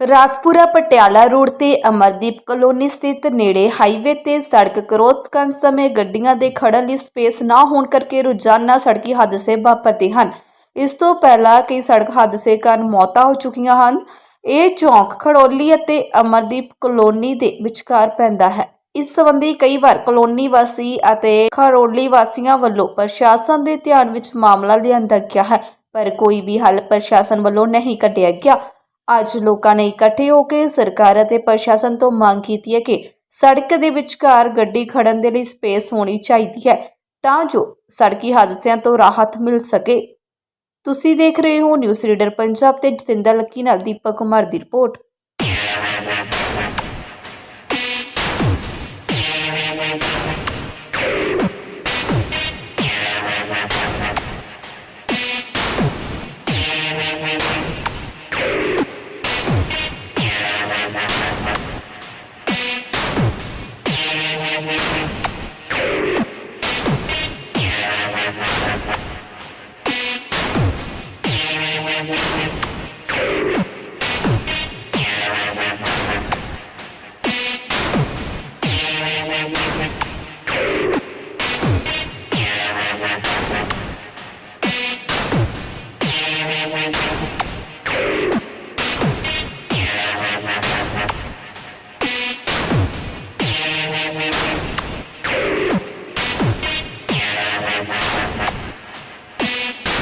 ਰਾਸਪੁਰਾ Patiala road ਤੇ Amardeep colony ਸਥਿਤ ਨੇੜੇ ਹਾਈਵੇ ਤੇ ਸੜਕ ਕ੍ਰੋਸ ਕਰਨ ਸਮੇਂ ਗੱਡੀਆਂ ਦੇ ਖੜਨ ਲਈ ਸਪੇਸ ਨਾ ਹੋਣ ਕਰਕੇ ਰੋਜ਼ਾਨਾ ਸੜਕੀ ਹਾਦਸੇ ਵਾਪਰਦੇ ਹਨ। ਇਸ ਤੋਂ ਪਹਿਲਾਂ ਕਈ ਸੜਕ ਹਾਦਸੇ ਕਾਰਨ ਮੌਤਾਂ ਹੋ ਚੁੱਕੀਆਂ ਹਨ। ਇਹ ਚੌਂਕ ਖੜੋਲੀ ਅਤੇ ਅਮਰਦੀਪ ਕਲੋਨੀ ਦੇ ਵਿਚਕਾਰ ਪੈਂਦਾ ਹੈ। ਇਸ ਸੰਬੰਧੀ ਕਈ ਵਾਰ ਕਲੋਨੀ ਵਾਸੀ ਅਤੇ ਖਰੋਲੀ ਵਾਸੀਆਂ ਵੱਲੋਂ ਪ੍ਰਸ਼ਾਸਨ ਦੇ ਧਿਆਨ ਵਿੱਚ ਮਾਮਲਾ ਲਿਆਂਦਾ ਗਿਆ ਹੈ, ਪਰ ਕੋਈ ਵੀ ਹੱਲ ਪ੍ਰਸ਼ਾਸਨ ਵੱਲੋਂ ਨਹੀਂ ਕੱਢਿਆ ਗਿਆ। ਅੱਜ ਲੋਕਾਂ ਨੇ ਇਕੱਠੇ ਹੋ ਕੇ ਸਰਕਾਰ ਅਤੇ ਪ੍ਰਸ਼ਾਸਨ ਤੋਂ ਮੰਗ ਕੀਤੀ ਹੈ ਕਿ ਸੜਕ ਦੇ ਵਿਚਕਾਰ ਗੱਡੀ ਖੜਨ ਦੇ ਲਈ ਸਪੇਸ ਹੋਣੀ ਚਾਹੀਦੀ ਹੈ ਤਾਂ ਜੋ ਸੜਕੀ ਹਾਦਸਿਆਂ ਤੋਂ ਰਾਹਤ ਮਿਲ ਸਕੇ। ਤੁਸੀਂ ਦੇਖ ਰਹੇ ਹੋ ਨਿਊਜ਼ ਰੀਡਰ ਪੰਜਾਬ ਤੇ ਜਤਿੰਦਰ ਲੱਕੀ ਨਾਲ ਦੀਪਕ ਕੁਮਾਰ ਦੀ report.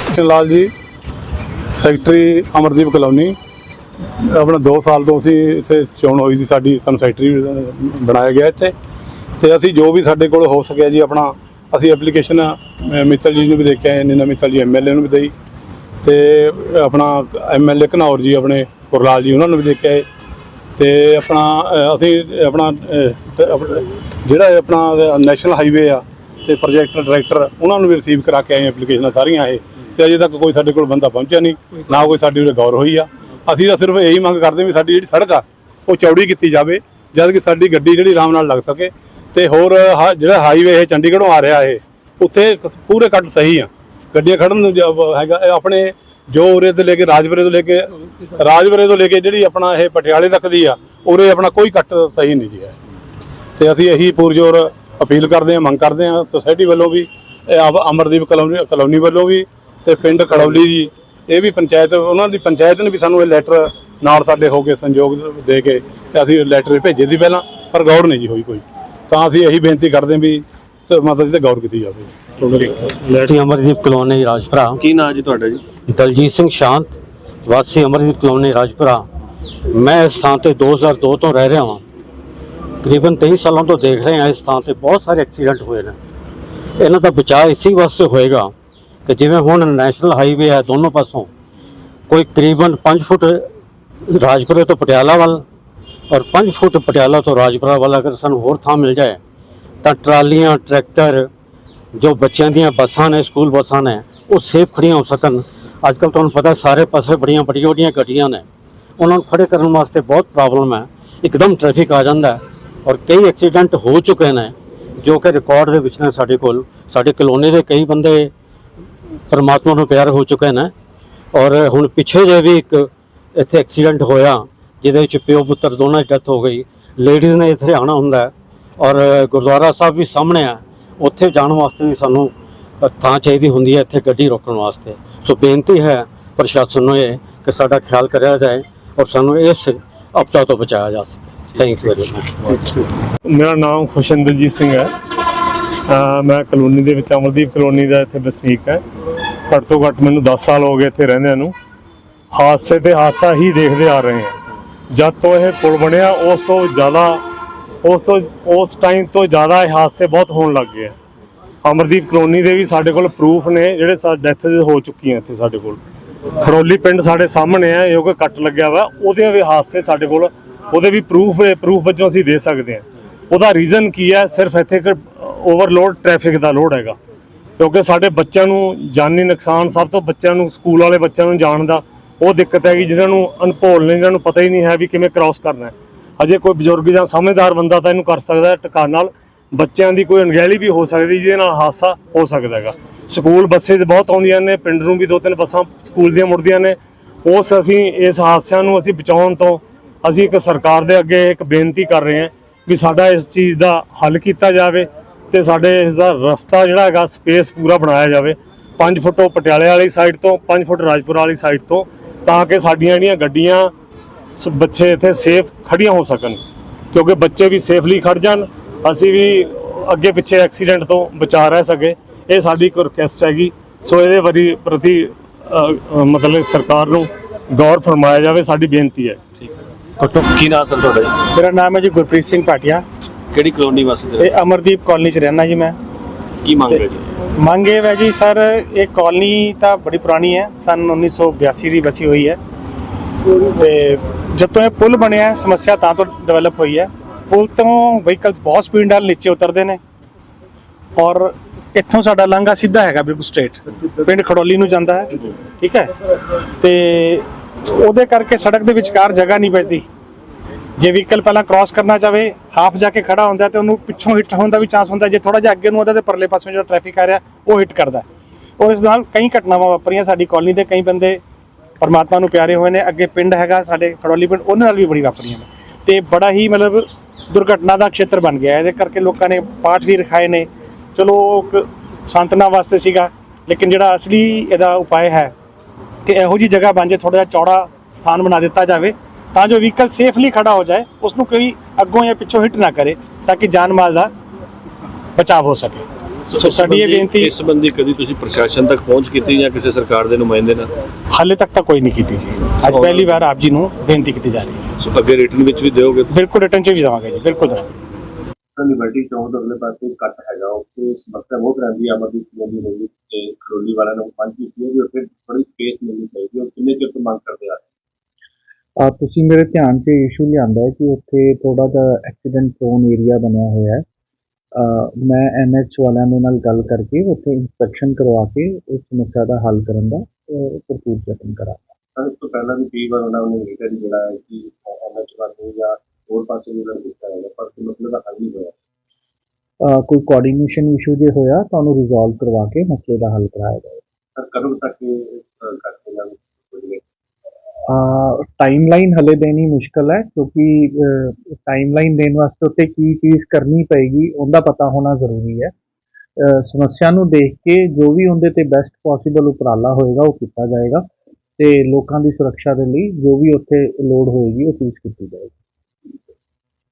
Krishan Lal ji secretary Amardeep colony. ਆਪਣਾ 2 ਸਾਲ ਤੋਂ ਅਸੀਂ ਇੱਥੇ ਚੋਣ ਹੋਈ ਸੀ, ਸਾਡੀ ਸਾਨੂੰ ਸੈਕਟਰੀ ਬਣਾਇਆ ਗਿਆ ਇੱਥੇ। ਤੇ ਅਸੀਂ ਜੋ ਵੀ ਸਾਡੇ ਕੋਲ ਹੋ ਸਕਿਆ ਜੀ ਆਪਣਾ, ਅਸੀਂ ਐਪਲੀਕੇਸ਼ਨ ਮਿੱਤਲ ਜੀ ਨੂੰ ਵੀ ਦੇ ਕੇ ਆਏ ਨੀਨਾ ਮਿੱਤਲ ਜੀ ਐਮਐਲਏ ਨੂੰ ਵੀ ਦੇਈ। ਤੇ ਆਪਣਾ ਐਮਐਲਏ ਘਨੌਰ ਜੀ, ਆਪਣੇ ਗੁਰਲਾਲ ਜੀ, ਉਹਨਾਂ ਨੂੰ ਵੀ ਦੇ ਕੇ ਆਏ ਤੇ ਆਪਣਾ ਅਸੀਂ ਆਪਣਾ ਜਿਹੜਾ ਆਪਣਾ ਨੈਸ਼ਨਲ ਹਾਈਵੇ ਆ ਤੇ ਪ੍ਰੋਜੈਕਟ ਡਾਇਰੈਕਟਰ, ਉਹਨਾਂ ਨੂੰ ਵੀ ਰਿਸੀਵ ਕਰਾ ਕੇ ਆਏ ਐਪਲੀਕੇਸ਼ਨਾਂ ਸਾਰੀਆਂ ਇਹ। ਤੇ ਅਜੇ ਤੱਕ ਕੋਈ ਸਾਡੇ ਕੋਲ ਬੰਦਾ ਪਹੁੰਚਿਆ ਨਹੀਂ, ਨਾ ਕੋਈ ਸਾਡੀ ਉਰੇ ਗੌਰ ਹੋਈ ਆ। ਅਸੀਂ ਤਾਂ ਸਿਰਫ ਇਹੀ ਮੰਗ ਕਰਦੇ ਵੀ ਸਾਡੀ ਜਿਹੜੀ ਸੜਕ ਆ, ਉਹ ਚੌੜੀ ਕੀਤੀ ਜਾਵੇ, ਜਦ ਕਿ ਸਾਡੀ ਗੱਡੀ ਜਿਹੜੀ ਆਰਾਮ ਨਾਲ ਲੱਗ ਸਕੇ। ਤੇ ਹੋਰ, ਹਾ- ਜਿਹੜਾ ਹਾਈਵੇ ਇਹ ਚੰਡੀਗੜ੍ਹੋਂ ਆ ਰਿਹਾ ਇਹ, ਉੱਥੇ ਪੂਰੇ ਕੱਟ ਸਹੀ ਆ। ਗੱਡੀਆਂ ਖੜਨ ਨੂੰ ਹੈਗਾ ਆਪਣੇ ਜੋ ਉਰੇ ਤੋਂ ਲੈ ਕੇ ਰਾਜਪੁਰੇ ਤੋਂ ਲੈ ਕੇ ਰਾਜਪੁਰੇ ਤੋਂ ਲੈ ਕੇ ਜਿਹੜੀ ਆਪਣਾ ਇਹ ਪਟਿਆਲੇ ਤੱਕ ਦੀ ਆ, ਉਰੇ ਆਪਣਾ ਕੋਈ ਕੱਟ ਸਹੀ ਨਹੀਂ ਜੀ ਹੈ ਤੇ ਅਸੀਂ ਇਹੀ ਪੁਰਜੋਰ ਅਪੀਲ ਕਰਦੇ ਹਾਂ, ਮੰਗ ਕਰਦੇ ਹਾਂ ਸੁਸਾਇਟੀ ਵੱਲੋਂ ਵੀ, ਇਹ ਅਮ- ਅਮਰਦੀਪ ਕਲੋਨੀ ਕਲੋਨੀ ਵੱਲੋਂ ਵੀ ਤੇ ਪਿੰਡ ਖੜੌਲੀ ਜੀ, ਇਹ ਵੀ ਪੰਚਾਇਤ, ਉਹਨਾਂ ਦੀ ਪੰਚਾਇਤ ਨੇ ਵੀ ਸਾਨੂੰ ਇਹ ਲੈਟਰ ਨਾਲ ਸਾਡੇ ਹੋ ਕੇ ਸੰਯੋਗ ਦੇ ਕੇ ਤੇ ਅਸੀਂ ਲੈਟਰ ਭੇਜੇ ਸੀ ਪਹਿਲਾਂ, ਪਰ ਗੌਰ ਨਹੀਂ ਜੀ ਹੋਈ ਕੋਈ। ਤਾਂ ਅਸੀਂ ਇਹੀ ਬੇਨਤੀ ਕਰਦੇ ਵੀ ਤੇ ਮਤਲਬ ਤੇ ਗੌਰ ਕੀਤੀ ਜਾਵੇ। ਅਸੀਂ ਅਮਰਦੀਪ ਕਲੋਨੀ ਰਾਜਪੁਰਾ। ਕੀ ਨਾਂ ਜੀ ਤੁਹਾਡਾ ਜੀ? ਦਲਜੀਤ ਸਿੰਘ ਸ਼ਾਂਤ ਵਾਸੀ ਅਮਰਦੀਪ ਕਲੋਨੀ ਰਾਜਪੁਰਾ। ਮੈਂ ਇਸ ਥਾਂ ਤੇ 2002 ਤੋਂ ਰਹਿ ਰਿਹਾ ਹਾਂ ਕਰੀਬਨ 23 ਸਾਲਾਂ ਤੋਂ ਦੇਖ ਰਹੇ ਹਾਂ ਇਸ ਥਾਂ ਤੇ ਬਹੁਤ ਸਾਰੇ ਐਕਸੀਡੈਂਟ ਹੋਏ ਨੇ। ਇਹਨਾਂ ਦਾ ਬਚਾਅ ਇਸੇ ਵਾਸਤੇ ਹੋਏਗਾ ਕਿ ਜਿਵੇਂ ਹੁਣ ਨੈਸ਼ਨਲ ਹਾਈਵੇ ਹੈ ਦੋਨੋਂ ਪਾਸੋਂ ਕੋਈ ਕਰੀਬਨ 5 ਫੁੱਟ ਰਾਜਪੁਰੇ ਤੋਂ ਪਟਿਆਲਾ ਵੱਲ ਔਰ 5 ਫੁੱਟ ਪਟਿਆਲਾ ਤੋਂ ਰਾਜਪੁਰਾ ਵੱਲ ਅਗਰ ਸਾਨੂੰ ਹੋਰ ਥਾਂ ਮਿਲ ਜਾਏ ਤਾਂ ਟਰਾਲੀਆਂ ਟਰੈਕਟਰ ਜੋ ਬੱਚਿਆਂ ਦੀਆਂ ਬੱਸਾਂ ਨੇ, ਸਕੂਲ ਬੱਸਾਂ ਨੇ, ਉਹ ਸੇਫ ਖੜੀਆਂ ਹੋ ਸਕਣ। ਅੱਜ ਕੱਲ੍ਹ ਤੁਹਾਨੂੰ ਪਤਾ ਸਾਰੇ ਪਾਸੇ ਬੜੀਆਂ ਬੜੀਆਂ ਵੱਡੀਆਂ ਗੱਡੀਆਂ ਨੇ। ਉਹਨਾਂ ਨੂੰ ਖੜੇ ਕਰਨ ਵਾਸਤੇ ਬਹੁਤ ਪ੍ਰੋਬਲਮ ਹੈ। ਇੱਕਦਮ ਟ੍ਰੈਫਿਕ ਆ ਜਾਂਦਾ ਔਰ ਕਈ ਐਕਸੀਡੈਂਟ ਹੋ ਚੁੱਕੇ ਨੇ, ਜੋ ਕਿ ਰਿਕਾਰਡ ਦੇ ਵਿੱਚ ਨੇ ਸਾਡੇ ਕੋਲ। ਸਾਡੇ ਕਲੋਨੀ ਦੇ ਕਈ ਬੰਦੇ ਪਰਮਾਤਮਾ ਨੂੰ ਪਿਆਰ ਹੋ ਚੁੱਕੇ ਨੇ ਔਰ ਹੁਣ ਪਿੱਛੇ ਜੇ ਵੀ ਇੱਕ ਇੱਥੇ ਐਕਸੀਡੈਂਟ ਹੋਇਆ, ਜਿਹਦੇ ਵਿੱਚ ਪਿਓ ਪੁੱਤਰ ਦੋਨਾਂ ਦੀ ਡੈਥ ਹੋ ਗਈ। ਲੇਡੀਜ਼ ਨੇ ਇੱਥੇ ਆਉਣਾ ਹੁੰਦਾ ਔਰ ਗੁਰਦੁਆਰਾ ਸਾਹਿਬ ਵੀ ਸਾਹਮਣੇ ਆ ਉੱਥੇ ਜਾਣ ਵਾਸਤੇ ਵੀ ਸਾਨੂੰ ਥਾਂ ਚਾਹੀਦੀ ਹੁੰਦੀ ਹੈ ਇੱਥੇ ਗੱਡੀ ਰੋਕਣ ਵਾਸਤੇ। ਸੋ ਬੇਨਤੀ ਹੈ ਪ੍ਰਸ਼ਾਸਨ ਨੂੰ ਇਹ ਕਿ ਸਾਡਾ ਖਿਆਲ ਕਰਿਆ ਜਾਏ ਔਰ ਸਾਨੂੰ ਇਸ ਅਪਚਾ ਤੋਂ ਬਚਾਇਆ ਜਾ ਸਕੇ। ਥੈਂਕ ਯੂ ਵੈਰੀ ਮਚ ਮੇਰਾ ਨਾਮ ਖੁਸ਼ਿੰਦਰਜੀਤ ਸਿੰਘ ਹੈ। ਮੈਂ ਕਲੋਨੀ ਦੇ ਵਿੱਚ ਅਮਰਦੀਪ ਕਲੋਨੀ ਦਾ ਇੱਥੇ ਵਸਨੀਕ ਹੈ। ਘੱਟ ਤੋਂ ਘੱਟ ਮੈਨੂੰ 10 ਸਾਲ ਹੋ ਗਏ ਇੱਥੇ ਰਹਿੰਦਿਆਂ ਨੂੰ। ਹਾਦਸੇ ਤੇ ਹਾਦਸਾ ਹੀ ਦੇਖਦੇ ਆ ਰਹੇ ਹਾਂ। ਜਦ ਤੋਂ ਇਹ ਪੁਲ ਬਣਿਆ, ਉਸ ਤੋਂ ਜ਼ਿਆਦਾ ਉਸ ਤੋਂ ਉਸ ਟਾਈਮ ਤੋਂ ਜ਼ਿਆਦਾ ਇਹ ਹਾਦਸੇ ਬਹੁਤ ਹੋਣ ਲੱਗ ਗਏ ਆ। ਅਮਰਦੀਪ ਕਲੋਨੀ ਦੇ ਵੀ ਸਾਡੇ ਕੋਲ ਪ੍ਰੂਫ ਨੇ, ਜਿਹੜੇ ਸਾ ਡੈਥਸ ਹੋ ਚੁੱਕੀਆਂ ਇੱਥੇ ਸਾਡੇ ਕੋਲ। ਖਰੋਲੀ ਪਿੰਡ ਸਾਡੇ ਸਾਹਮਣੇ ਹੈ ਜੋ ਕਿ ਕੱਟ ਲੱਗਿਆ ਵਾ, ਉਹਦੇ ਵੀ ਹਾਦਸੇ ਸਾਡੇ ਕੋਲ, ਉਹਦੇ ਵੀ ਪ੍ਰੂਫ ਪ੍ਰੂਫ ਵਜੋਂ ਅਸੀਂ ਦੇ ਸਕਦੇ ਹਾਂ ਉਹਦਾ ਰੀਜ਼ਨ ਕੀ ਹੈ ਸਿਰਫ ਇੱਥੇ ਇੱਕ ਓਵਰਲੋਡ ਟ੍ਰੈਫਿਕ ਦਾ ਲੋਡ ਹੈਗਾ। ਕਿਉਂਕਿ ਸਾਡੇ ਬੱਚਿਆਂ ਨੂੰ ਜਾਨੀ ਨੁਕਸਾਨ, ਸਭ ਤੋਂ ਬੱਚਿਆਂ ਨੂੰ, ਸਕੂਲ ਵਾਲੇ ਬੱਚਿਆਂ ਨੂੰ ਜਾਣ ਦਾ ਉਹ ਦਿੱਕਤ ਹੈਗੀ, ਜਿਨ੍ਹਾਂ ਨੂੰ ਅਨਭੋਲ ਨੇ, ਜਿਨ੍ਹਾਂ ਨੂੰ ਪਤਾ ਹੀ ਨਹੀਂ ਹੈ ਵੀ ਕਿਵੇਂ ਕ੍ਰਾਸ ਕਰਨਾ ਹੈ। ਅਜੇ ਕੋਈ ਬਜ਼ੁਰਗ ਜਾਂ ਸਮਝਦਾਰ ਬੰਦਾ ਤਾਂ ਇਹਨੂੰ ਕਰ ਸਕਦਾ ਹੈ ਟਿਕਾਣ ਨਾਲ। ਬੱਚਿਆਂ ਦੀ ਕੋਈ ਅਣਗਹਿਲੀ ਵੀ ਹੋ ਸਕਦੀ ਜਿਹਦੇ ਨਾਲ ਹਾਦਸਾ ਹੋ ਸਕਦਾ ਹੈਗਾ। ਸਕੂਲ ਬੱਸੇਸ ਬਹੁਤ ਆਉਂਦੀਆਂ ਨੇ, ਪਿੰਡ ਨੂੰ ਵੀ ਦੋ ਤਿੰਨ ਬੱਸਾਂ ਸਕੂਲ ਦੀਆਂ ਮੁੜਦੀਆਂ ਨੇ। ਉਸ ਅਸੀਂ, ਇਸ ਹਾਦਸਿਆਂ ਨੂੰ ਅਸੀਂ ਬਚਾਉਣ ਤੋਂ ਅਸੀਂ ਇੱਕ ਸਰਕਾਰ ਦੇ ਅੱਗੇ ਇੱਕ ਬੇਨਤੀ ਕਰ ਰਹੇ ਹਾਂ ਵੀ ਸਾਡਾ ਇਸ ਚੀਜ਼ ਦਾ ਹੱਲ ਕੀਤਾ ਜਾਵੇ ਤੇ ਸਾਡੇ ਇਸ ਦਾ ਰਸਤਾ ਜਿਹੜਾ ਹੈਗਾ, ਸਪੇਸ ਪੂਰਾ ਬਣਾਇਆ ਜਾਵੇ। 5 ਫੁੱਟ ਉਹ ਪਟਿਆਲੇ ਵਾਲੀ ਸਾਈਡ ਤੋਂ 5 ਫੁੱਟ ਰਾਜਪੁਰ ਵਾਲੀ ਸਾਈਡ ਤੋਂ, ਤਾਂ ਕਿ ਸਾਡੀਆਂ ਜਿਹੜੀਆਂ ਗੱਡੀਆਂ ਬੱਚੇ ਇੱਥੇ ਸੇਫ ਖੜੀਆਂ ਹੋ ਸਕਣ। ਕਿਉਂਕਿ ਬੱਚੇ ਵੀ ਸੇਫਲੀ ਖੜ ਜਾਣ ਅਸੀਂ ਵੀ ਅੱਗੇ ਪਿੱਛੇ ਐਕਸੀਡੈਂਟ ਤੋਂ ਬਚਾ ਰਹਿ ਸਕੇ। ਇਹ ਸਾਡੀ ਇੱਕ ਰਿਕੁਐਸਟ ਹੈਗੀ। ਸੋ ਇਹਦੇ ਵਰੀ ਪ੍ਰਤੀ ਮਤਲਬ ਸਰਕਾਰ ਨੂੰ ਗੌਰ ਫਰਮਾਇਆ ਜਾਵੇ ਸਾਡੀ ਬੇਨਤੀ ਹੈ। ਕਟੋ ਕੀ ਨਾਮ ਹੈ ਤੁਹਾਡਾ ਜੀ? ਮੇਰਾ ਨਾਮ ਹੈ ਜੀ ਗੁਰਪ੍ਰੀਤ ਸਿੰਘ ਭਾਟੀਆ। ਕਿਹੜੀ ਕਲੋਨੀ ਵਾਸਤੇ ਇਹ ਅਮਰਦੀਪ ਕਾਲਨੀ 'ਚ ਰਹਿਣਾ ਜੀ ਮੈਂ। ਕੀ ਮੰਗ ਹੈ ਜੀ? ਮੰਗ ਇਹ ਹੈ ਜੀ ਸਰ ਇਹ ਕਾਲਨੀ ਤਾਂ ਬੜੀ ਪੁਰਾਣੀ ਹੈ। ਸਨ 1982 ਦੀ ਬਸੀ ਹੋਈ ਹੈ। ਤੇ ਜਦੋਂ ਇਹ ਪੁਲ ਬਣਿਆ ਸਮੱਸਿਆ ਤਾਂ ਤੋਂ ਡਿਵੈਲਪ ਹੋਈ ਹੈ। ਪੁਲ ਤੋਂ ਵਹੀਕਲਸ ਬਹੁਤ ਸਪੀਡ ਨਾਲ ਨੀਚੇ ਉਤਰਦੇ ਨੇ। ਔਰ ਇੱਥੋਂ ਸਾਡਾ ਲਾਂਘਾ ਸਿੱਧਾ ਹੈਗਾ ਬਿਲਕੁਲ ਸਟ੍ਰੇਟ ਪਿੰਡ ਖੜੋਲੀ ਨੂੰ ਜਾਂਦਾ ਹੈ। ਠੀਕ ਹੈ? ਤੇ ਉਹਦੇ ਕਰਕੇ ਸੜਕ ਦੇ ਵਿਚਕਾਰ ਜਗ੍ਹਾ ਨਹੀਂ ਬਚਦੀ ਜੇ ਵਹੀਕਲ ਪਹਿਲਾਂ ਕ੍ਰਾਸ ਕਰਨਾ ਚਾਵੇ ਹਾਫ ਜਾ ਕੇ ਖੜਾ ਹੁੰਦਾ ਤੇ ਉਹਨੂੰ ਪਿੱਛੋਂ ਹਿੱਟ ਹੋਣ ਦਾ ਵੀ ਚਾਂਸ ਹੁੰਦਾ ਜੇ ਥੋੜਾ ਜਿਹਾ ਅੱਗੇ ਨੂੰ ਉਹਦਾ ਤੇ ਪਰਲੇ ਪਾਸੋਂ ਜਿਹੜਾ ਟ੍ਰੈਫਿਕ ਆ ਰਿਹਾ, ਉਹ ਹਿੱਟ ਕਰਦਾ ਔਰ ਇਸ ਨਾਲ ਕਈ ਘਟਨਾਵਾਂ ਵਾਪਰੀਆਂ। ਸਾਡੀ ਕਾਲਨੀ ਦੇ ਕਈ ਬੰਦੇ ਪਰਮਾਤਮਾ ਨੂੰ ਪਿਆਰੇ ਹੋਏ ਨੇ, ਅੱਗੇ ਪਿੰਡ ਹੈਗਾ ਸਾਡੇ ਖੜੋਲੀ ਪਿੰਡ ਉਹਨਾਂ ਨਾਲ ਵੀ ਬੜੀ ਵਾਪਰੀਆਂ ਨੇ। ਤੇ ਬੜਾ ਹੀ ਮਤਲਬ ਦੁਰਘਟਨਾ ਦਾ ਖੇਤਰ ਬਣ ਗਿਆ ਇਹਦੇ ਕਰਕੇ ਲੋਕਾਂ ਨੇ ਪਾਠ ਵੀ ਰਖਾਏ ਨੇ। ਚਲੋ ਉਹ ਇੱਕ ਸਾਂਤਨਾ ਵਾਸਤੇ ਸੀਗਾ, ਲੇਕਿਨ ਜਿਹੜਾ ਅਸਲੀ ਇਹਦਾ ਉਪਾਅ ਹੈ ਕਿ ਇਹੋ ਜੀ ਜਗ੍ਹਾ ਬਣ ਜੇ ਥੋੜਾ ਜਿਹਾ ਚੌੜਾ ਸਥਾਨ ਬਣਾ ਦਿੱਤਾ ਜਾਵੇ, ਤਾਂ ਜੋ ਵਹੀਕਲ ਸੇਫਲੀ ਖੜਾ ਹੋ ਜਾਏ ਉਸ ਨੂੰ ਕੋਈ ਅੱਗੋਂ ਜਾਂ ਪਿੱਛੋਂ ਹਿੱਟ ਨਾ ਕਰੇ, ਤਾਂ ਕਿ ਜਾਨ ਮਾਲ ਦਾ ਬਚਾਅ ਹੋ ਸਕੇ। ਸੋ ਸਾਡੀ ਇਹ ਬੇਨਤੀ ਇਸ ਸੰਬੰਧੀ ਕਦੀ ਤੁਸੀਂ ਪ੍ਰਸ਼ਾਸਨ ਤੱਕ ਪਹੁੰਚ ਕੀਤੀ ਜਾਂ ਕਿਸੇ ਸਰਕਾਰ ਦੇ ਨੁਮਾਇੰਦੇ ਨਾਲ? ਹਾਲੇ ਤੱਕ ਤਾਂ ਕੋਈ ਨਹੀਂ ਕੀਤੀ ਜੀ। ਅੱਜ ਪਹਿਲੀ ਵਾਰ ਆਪ ਜੀ ਨੂੰ ਬੇਨਤੀ ਕੀਤੀ ਜਾ ਰਹੀ ਹੈ। ਸੋ ਅੱਗੇ ਰਿਟਰਨ ਵਿੱਚ ਵੀ ਦਿਓਗੇ? ਬਿਲਕੁਲ ਰਿਟਰਨ ਚ ਵੀ ਜਾਵਾਂਗੇ ਜੀ ਬਿਲਕੁਲ ਦੇਵਾਂਗੇ। ਲਿਬਰਟੀ ਚੌਂਕ ਦੇ ਅਗਲੇ ਪਾਸੇ ਕੱਟ ਹੈਗਾ ਉੱਥੇ ਸਮੱਸਿਆ ਬਹੁਤ ਰਹਿੰਦੀ ਹੈ ਅਮਰਦੀਪ ਸਿੰਘ ਦੀ ਰੋਡ ਤੇ ਖਰੋਲੀ ਵਾਲਿਆਂ ਨੂੰ ਪੰਜ ਕੀਤੀ ਹੈ ਵੀ ਉੱਥੇ ਥੋੜੀ ਸਪੇਸ ਮਿਲਣੀ ਚਾਹੀਦੀ ਹੈ। ਉਹ ਕਿੰਨੇ ਚਿਰ ਤੋਂ ਮੰਗ ਕਰਦੇ ਆ? ਆ ਤੁਸੀਂ ਮੇਰੇ ਧਿਆਨ 'ਚ ਇਸ਼ੂ ਲਿਆਂਦਾ ਹੈ ਕਿ ਉੱਥੇ ਥੋੜਾ ਜਿਹਾ ਐਕਸੀਡੈਂਟ ਪ੍ਰੋਨ ਏਰੀਆ ਬਣਿਆ ਹੋਇਆ ਹੈ। ਮੈਂ ਐਨਐਚ ਵਾਲਿਆਂ ਦੇ ਨਾਲ ਗੱਲ ਕਰਕੇ ਉੱਥੇ ਇਨਸਪੈਕਸ਼ਨ ਕਰਵਾ ਕੇ ਉਸ ਸਮੱਸਿਆ ਦਾ ਹੱਲ ਕਰਨ ਦਾ ਭਰਪੂਰ ਯਤਨ ਕਰਾਂਗਾ। ਤਾਂ ਇਸ ਤੋਂ ਪਹਿਲਾਂ ਵੀ ਕਈ ਵਾਰ ਉਹਨਾਂ ਨੇ ਰਿਟਰਨ ਜਿਹੜਾ ਹੈ ਕਿ ਐਮਐਚ ਵਾਲੇ ਜਾਂ ਹੋਰ ਪਾਸੇ ਵੀ ਉਹਨਾਂ ਨੇ ਦਿੱਤਾ ਹੈ ਪਰ ਕੋਈ ਮਸਲੇ ਦਾ ਹੱਲ ਨਹੀਂ ਹੋਇਆ। ਕੋਈ ਕੋਆਰਡੀਨੇਸ਼ਨ ਇਸ਼ੂ ਜੇ ਹੋਇਆ ਤਾਂ ਉਹਨੂੰ ਰਿਜ਼ੋਲਵ ਕਰਵਾ ਕੇ ਮਸਲੇ ਦਾ ਹੱਲ ਕਰਾਇਆ ਜਾਏ। ਸਰ ਕਦੋਂ ਤੱਕ ਇਹ ਅ, ਕੱਟ ਦੇ ਨਾਲ ਹੋ ਜਾਵੇ ਟਾਈਮਲਾਈਨ ਹਲੇ ਦੇਣੀ ਮੁਸ਼ਕਲ ਹੈ ਕਿਉਂਕਿ ਟਾਈਮਲਾਈਨ ਦੇਣ ਵਾਸਤੇ ਉੱਤੇ ਕੀ ਚੀਜ਼ ਕਰਨੀ ਪਏਗੀ, ਉਹਦਾ ਪਤਾ ਹੋਣਾ ਜ਼ਰੂਰੀ ਹੈ। ਸਮੱਸਿਆ ਨੂੰ ਦੇਖ ਕੇ ਜੋ ਵੀ ਉਹਦੇ ਤੇ ਬੈਸਟ ਪੋਸੀਬਲ ਉਪਰਾਲਾ ਹੋਏਗਾ, ਉਹ ਕੀਤਾ ਜਾਏਗਾ ਤੇ ਲੋਕਾਂ ਦੀ ਸੁਰੱਖਿਆ ਦੇ ਲਈ ਜੋ ਵੀ ਉੱਥੇ ਲੋੜ ਹੋਏਗੀ, ਉਹ ਚੀਜ਼ ਕੀਤੀ ਜਾਏਗੀ।